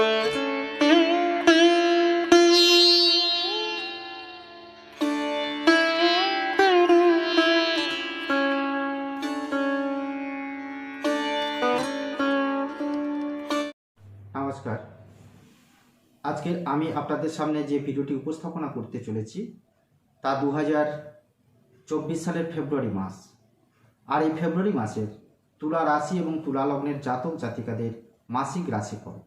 নমস্কার। আজকে আমি আপনাদের সামনে যে ভিডিওটি উপস্থাপনা করতে চলেছি, তা দু সালের ফেব্রুয়ারি মাস। আর এই ফেব্রুয়ারি মাসের তুলা রাশি এবং তুলা লগ্নের জাতক জাতিকাদের মাসিক রাশিফল।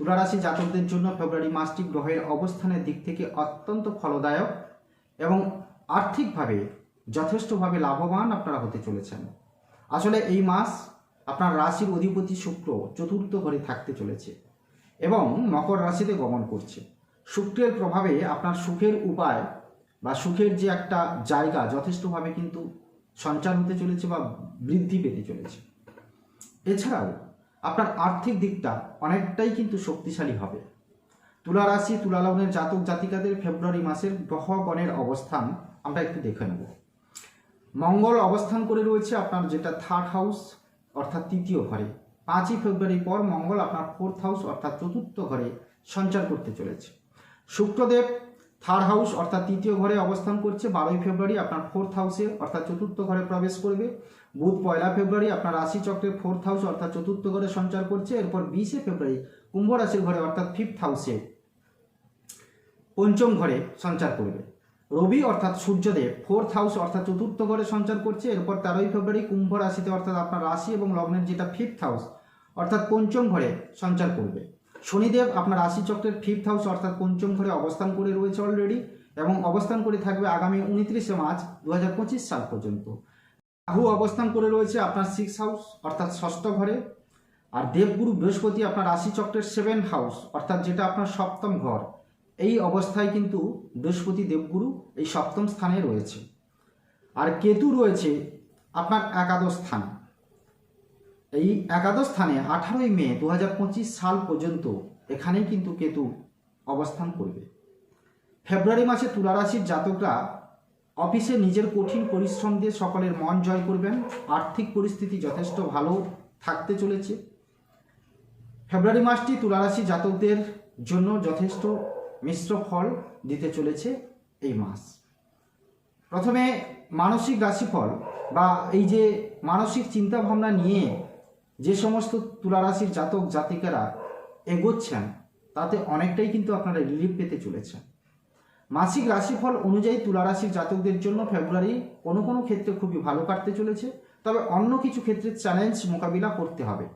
তুলা রাশি জাতকদের জন্য ফেব্রুয়ারি মাসটি গ্রহের অবস্থানের দিক থেকে অত্যন্ত ফলদায়ক এবং আর্থিকভাবে যথেষ্টভাবে লাভবান আপনারা হতে চলেছেন। আসলে এই মাস আপনার রাশির অধিপতি শুক্র চতুর্থ ঘরে থাকতে চলেছে এবং মকর রাশিতে গমন করছে। শুক্রের প্রভাবে আপনার সুখের উপায় বা সুখের যে একটা জায়গা যথেষ্টভাবে কিন্তু সঞ্চার হতে চলেছে বা বৃদ্ধি পেতে চলেছে। এছাড়াও আপনার আর্থিক দিকটা অনেকটাই কিন্তু শক্তিশালী হবে। তুলা রাশি, তুলা লগ্নের জাতক জাতিকাদের ফেব্রুয়ারি মাসের গ্রহগণের অবস্থান আমরা একটু দেখে নেব। মঙ্গল অবস্থান করে রয়েছে আপনার যেটা থার্ড হাউস অর্থাৎ তৃতীয় ঘরে। পাঁচই ফেব্রুয়ারি পর মঙ্গল আপনার ফোর্থ হাউস অর্থাৎ চতুর্থ ঘরে সঞ্চার করতে চলেছে। শুক্রদেব থার্ড হাউস অর্থাৎ তৃতীয় ঘরে অবস্থান করছে, বারোই ফেব্রুয়ারি আপনার ফোর্থ হাউসে অর্থাৎ চতুর্থ ঘরে প্রবেশ করবে। বুধ পয়লা ফেব্রুয়ারি আপনার রাশি চক্রের ফোর্থ হাউস অর্থাৎ চতুর্থ ঘরে সঞ্চার করছে। এরপর বিশে ফেব্রুয়ারি কুম্ভ রাশির ঘরে, অর্থাৎ ফিফথ হাউসে পঞ্চম ঘরে সঞ্চার করবে। রবি, অর্থাৎ সূর্যদেব ফোর্থ হাউস অর্থাৎ চতুর্থ ঘরে সঞ্চার করছে। এরপর তেরোই ফেব্রুয়ারি কুম্ভ রাশিতে, অর্থাৎ আপনার রাশি এবং লগ্নের যেটা ফিফথ হাউস অর্থাৎ পঞ্চম ঘরে সঞ্চার করবে। শনিদেব আপনার রাশি চক্রের ফিফথ হাউস অর্থাৎ পঞ্চম ঘরে অবস্থান করে রয়েছে অলরেডি এবং অবস্থান করে থাকবে আগামী উনত্রিশে মার্চ দু হাজার পঁচিশ সাল পর্যন্ত। রাহু অবস্থান করে রয়েছে আপনার সিক্স হাউস অর্থাৎ ষষ্ঠ ঘরে। আর দেবগুরু বৃহস্পতি আপনার রাশি চক্রের সেভেন হাউস অর্থাৎ যেটা আপনার সপ্তম ঘর। এই অবস্থায় কিন্তু বৃহস্পতি দেবগুরু এই সপ্তম স্থানে রয়েছে। আর কেতু রয়েছে আপনার একাদশ স্থানে। এই একাদশ স্থানে আঠারোই মে দু হাজার পঁচিশ সাল পর্যন্ত এখানেই কিন্তু কেতু অবস্থান করবে। ফেব্রুয়ারি মাসে তুলা রাশির জাতকরা অফিসে নিজের কঠিন পরিশ্রম দিয়ে সকলের মন জয় করবেন। আর্থিক পরিস্থিতি যথেষ্ট ভালো থাকতে চলেছে। ফেব্রুয়ারি মাসটি তুলারাশি জাতকদের জন্য যথেষ্ট মিশ্র ফল দিতে চলেছে এই মাস। প্রথমে মানসিক রাশিফল বা এই যে মানসিক চিন্তা ভাবনা নিয়ে যে সমস্ত তুলারাশির জাতক জাতিকারা এগোচ্ছেন, তাতে অনেকটাই কিন্তু আপনারা রিলিফ পেতে চলেছেন। মাসিক রাশিফল অনুযায়ী তুলারাশির জাতকদের জন্য ফেব্রুয়ারি কোনো কোনো ক্ষেত্রে খুবই ভালো কাটতে চলেছে, তবে অন্য কিছু ক্ষেত্রে চ্যালেঞ্জ মোকাবিলা করতে হবে।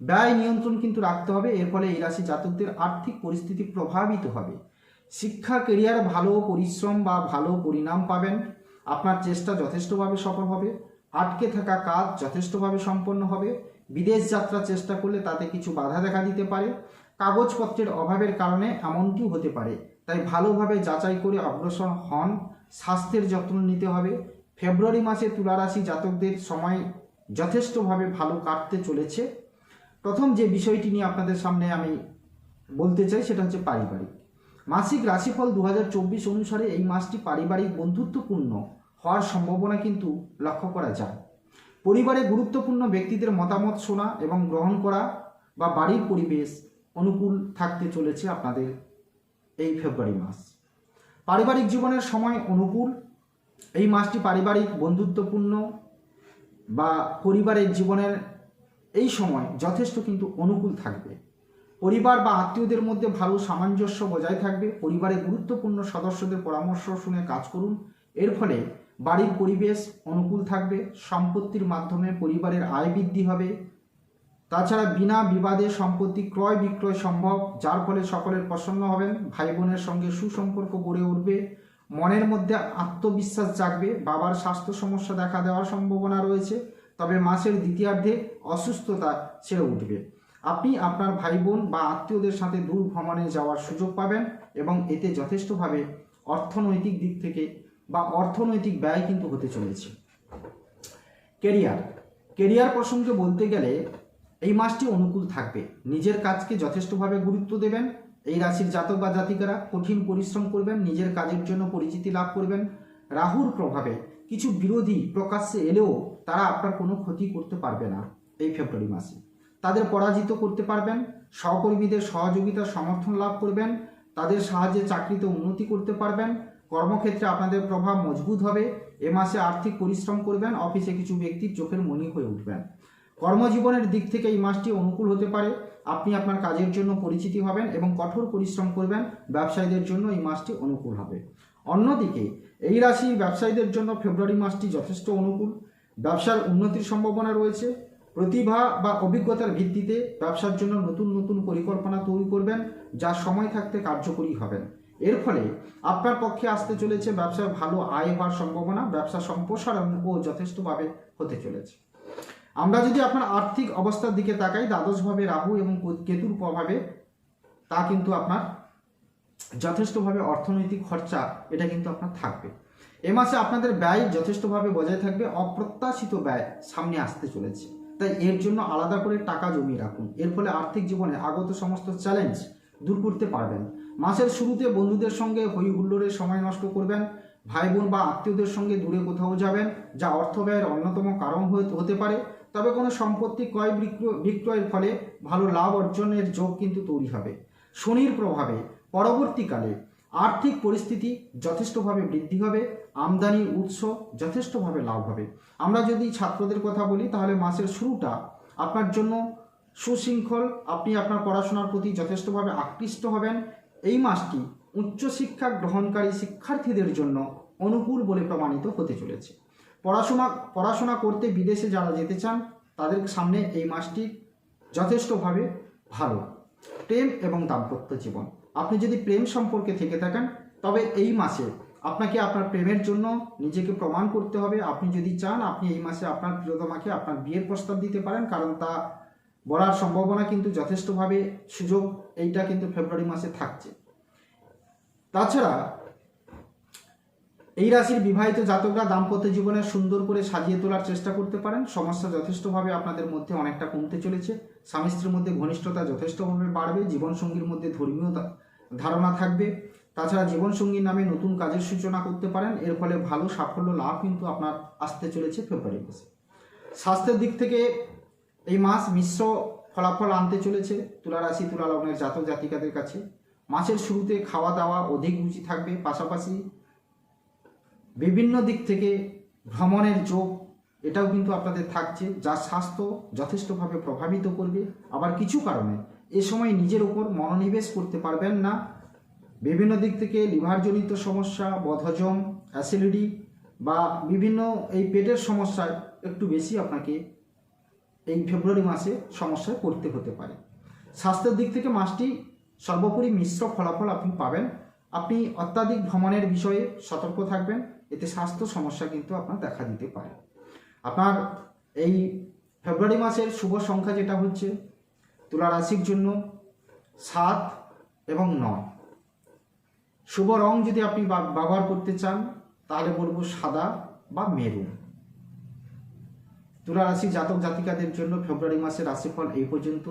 ব্যয় নিয়ন্ত্রণ কিন্তু রাখতে হবে, এর ফলে এই রাশি জাতকদের আর্থিক পরিস্থিতি প্রভাবিত হবে। শিক্ষা কেরিয়ার ভালো পরিশ্রম বা ভালো পরিণাম পাবেন, আপনার চেষ্টা যথেষ্টভাবে সফল হবে, আটকে থাকা কাজ যথেষ্টভাবে সম্পন্ন হবে বিদেশ যাত্রা চেষ্টা করলে তাতে কিছু বাধা দেখা দিতে পারে। কাগজপত্রের অভাবের কারণে এমনটিও হতে পারে। তাই ভালোভাবে যাচাই করে অগ্রসর হন। স্বাস্থ্যের যত্ন নিতে হবে। ফেব্রুয়ারি মাসে তুলারাশি জাতকদের সময় যথেষ্টভাবে ভালো কাটতে চলেছে। প্রথম যে বিষয়টি নিয়ে আপনাদের সামনে আমি বলতে চাই সেটা হচ্ছে পারিবারিক। মাসিক রাশিফল দু হাজার চব্বিশ অনুসারে এই মাসটি পারিবারিক বন্ধুত্বপূর্ণ হওয়ার সম্ভাবনা কিন্তু লক্ষ্য করা যায়। পরিবারে গুরুত্বপূর্ণ ব্যক্তিদের মতামত শোনা এবং গ্রহণ করা বা বাড়ির পরিবেশ অনুকূল থাকতে চলেছে আপনাদের এই ফেব্রুয়ারি মাস। পারিবারিক জীবনের সময় অনুকূল। এই মাসটি পারিবারিক, বন্ধুত্বপূর্ণ বা পরিবারের জীবনের এই সময় যথেষ্ট কিন্তু অনুকূল থাকবে। পরিবার বা আত্মীয়দের মধ্যে ভালো সামঞ্জস্য বজায় থাকবে। পরিবারের গুরুত্বপূর্ণ সদস্যদের পরামর্শ শুনে কাজ করুন। এর ফলে বাড়ির পরিবেশ অনুকূল থাকবে, সম্পত্তির মাধ্যমে পরিবারের আয় বৃদ্ধি হবে। তাছাড়া বিনা বিবাদে সম্পত্তি ক্রয় বিক্রয় সম্ভব, যার ফলে সকলের প্রসন্ন হবেন ভাই বোনের সঙ্গে সুসম্পর্ক গড়ে উঠবে, মনের মধ্যে আত্মবিশ্বাস জাগবে, বাবার স্বাস্থ্য সমস্যা দেখা দেওয়ার সম্ভাবনা রয়েছে, তবে মাসের দ্বিতীয়ার্ধে অসুস্থতা ছেড়ে উঠবে। আপনি আপনার ভাই বোন বা আত্মীয়দের সাথে দূর ভ্রমণে যাওয়ার সুযোগ পাবেন এবং এতে যথেষ্টভাবে অর্থনৈতিক দিক থেকে বা অর্থনৈতিক ব্যয় কিন্তু হতে চলেছে। কেরিয়ার কেরিয়ার প্রসঙ্গে বলতে গেলে এই মাসটি অনুকূল থাকবে। নিজের কাজকে যথেষ্টভাবে গুরুত্ব দেবেন, এই রাশির জাতক বা জাতিকারা কঠিন পরিশ্রম করবেন, নিজের কাজের জন্য পরিচিতি লাভ করবেন। রাহুর প্রভাবে কিছু বিরোধী প্রকাশ্যে এলেও তারা আপনার কোনো ক্ষতি করতে পারবে না এই ফেব্রুয়ারি মাসে। তাদের পরাজিত করতে পারবেন, সহকর্মীদের সহযোগিতা সমর্থন লাভ করবেন, তাদের সাহায্যে চাকরিতে উন্নতি করতে পারবেন কর্মক্ষেত্রে আপনাদের প্রভাব মজবুত হবে। এ মাসে আর্থিক পরিশ্রম করবেন, অফিসে কিছু ব্যক্তির চোখের মনি হয়ে উঠবেন। কর্মজীবনের দিক থেকে এই মাসটি অনুকূল হতে পারে। আপনি আপনার কাজের জন্য পরিচিতি হবেন এবং কঠোর পরিশ্রম করবেন। ব্যবসায়ীদের জন্য এই মাসটি অনুকূল হবে। অন্যদিকে, এই রাশি ব্যবসায়ীদের জন্য ফেব্রুয়ারি মাসটি যথেষ্ট অনুকূল। ব্যবসার উন্নতির সম্ভাবনা রয়েছে। প্রতিভা বা অভিজ্ঞতার ভিত্তিতে ব্যবসার জন্য নতুন নতুন পরিকল্পনা তৈরি করবেন, যা সময় থাকতে কার্যকরী হবেন। এর ফলে আপনার পক্ষে আসতে চলেছে ব্যবসায় ভালো আয় হওয়ার সম্ভাবনা, ব্যবসা সম্প্রসারণ ও যথেষ্টভাবে হতে চলেছে। আমরা যদি আপনার আর্থিক অবস্থার দিকে তাকাই, দ্বাদশভাবে রাহু এবং কেতুর প্রভাবে তা কিন্তু আপনার যথেষ্টভাবে অর্থনৈতিক খরচা, এটা কিন্তু আপনার থাকবে। এ মাসে আপনাদের ব্যয় যথেষ্টভাবে বজায় থাকবে, অপ্রত্যাশিত ব্যয় সামনে আসতে চলেছে। তাই এর জন্য আলাদা করে টাকা জমিয়ে রাখুন। এর ফলে আর্থিক জীবনে আগত সমস্ত চ্যালেঞ্জ দূর করতে পারবেন। মাসের শুরুতে বন্ধুদের সঙ্গে হই হুল্লোড়ের সময় নষ্ট করবেন ভাই বোন বা আত্মীয়দের সঙ্গে দূরে কোথাও যাবেন, যা অর্থ ব্যয়ের অন্যতম কারণ হতে পারে। তবে কোনো সম্পত্তি ক্রয় বিক্রয়, বিক্রয়ের ফলে ভালো লাভ অর্জনের যোগ কিন্তু তৈরি হবে। শনির প্রভাবে পরবর্তীকালে আর্থিক পরিস্থিতি যথেষ্টভাবে বৃদ্ধি হবে আমদানির উৎস যথেষ্টভাবে লাভ হবে। আমরা যদি ছাত্রদের কথা বলি, তাহলে মাসের শুরুটা আপনার জন্য সুশৃঙ্খল। আপনি আপনার পড়াশোনার প্রতি যথেষ্টভাবে আকৃষ্ট হবেন এই মাসটি উচ্চশিক্ষা গ্রহণকারী শিক্ষার্থীদের জন্য অনুকূল বলে প্রমাণিত হতে চলেছে। পড়াশোনা পড়াশোনা করতে বিদেশে যারা যেতে চান, তাদের সামনে এই মাসটি যথেষ্টভাবে ভালো। প্রেম এবং দাম্পত্য জীবন। আপনি যদি প্রেম সম্পর্কে থেকে থাকেন, তবে এই মাসে আপনাকে আপনার প্রেমের জন্য নিজেকে প্রমাণ করতে হবে। আপনি যদি চান, আপনি এই মাসে আপনার প্রিয়তমাকে আপনার বিয়ের প্রস্তাব দিতে পারেন, কারণ তা বলার সম্ভাবনা কিন্তু যথেষ্টভাবে সুযোগ এইটা কিন্তু ফেব্রুয়ারি মাসে থাকছে। তাছাড়া এই রাশির বিবাহিত জাতকরা দাম্পত্য জীবনে সুন্দর করে সাজিয়ে তোলার চেষ্টা করতে পারেন। সমস্যা যথেষ্টভাবে আপনাদের মধ্যে অনেকটা কমতে চলেছে। স্বামী স্ত্রীর মধ্যে ঘনিষ্ঠতা যথেষ্টভাবে বাড়বে, জীবনসঙ্গীর মধ্যে ধর্মীয় ধারণা থাকবে। তাছাড়া জীবনসঙ্গীর নামে নতুন কাজের সূচনা করতে পারেন। এর ফলে ভালো সাফল্য লাভ কিন্তু আপনার আসতে চলেছে ফেব্রুয়ারি মাসে। স্বাস্থ্যের দিক থেকে এই মাস মিশ্র ফলাফল আনতে চলেছে তুলা রাশি, তুলা লগ্নের জাতক জাতিকাদের কাছে। মাসের শুরুতে খাওয়া দাওয়া অধিক রুচি থাকবে, পাশাপাশি বিভিন্ন দিক থেকে ভ্রমণের যোগ, এটাও কিন্তু আপনাদের থাকছে, যা স্বাস্থ্য যথেষ্টভাবে প্রভাবিত করবে। আবার কিছু কারণে, এ সময় নিজের ওপর মনোনিবেশ করতে পারবেন না। বিভিন্ন দিক থেকে লিভারজনিত সমস্যা বদহজম অ্যাসিডিটি বা বিভিন্ন এই পেটের সমস্যায় একটু বেশি আপনাকে এই ফেব্রুয়ারি মাসে সমস্যায় পড়তে হতে পারে। স্বাস্থ্যের দিক থেকে মাসটি সর্বোপরি মিশ্র ফলাফল আপনি পাবেন। আপনি অত্যাধিক ভ্রমণের বিষয়ে সতর্ক থাকবেন, এতে স্বাস্থ্য সমস্যা কিন্তু আপনার দেখা দিতে পারে। আপনার এই ফেব্রুয়ারি মাসের শুভ সংখ্যা যেটা হচ্ছে, তুলা রাশির জন্য সাত এবং নয়। শুভ রং যদি আপনি ব্যবহার করতে চান, তাহলে বলব সাদা বা মেরুন। তুলা রাশি জাতক জাতিকাদের জন্য ফেব্রুয়ারি মাসের রাশিফল এই পর্যন্ত।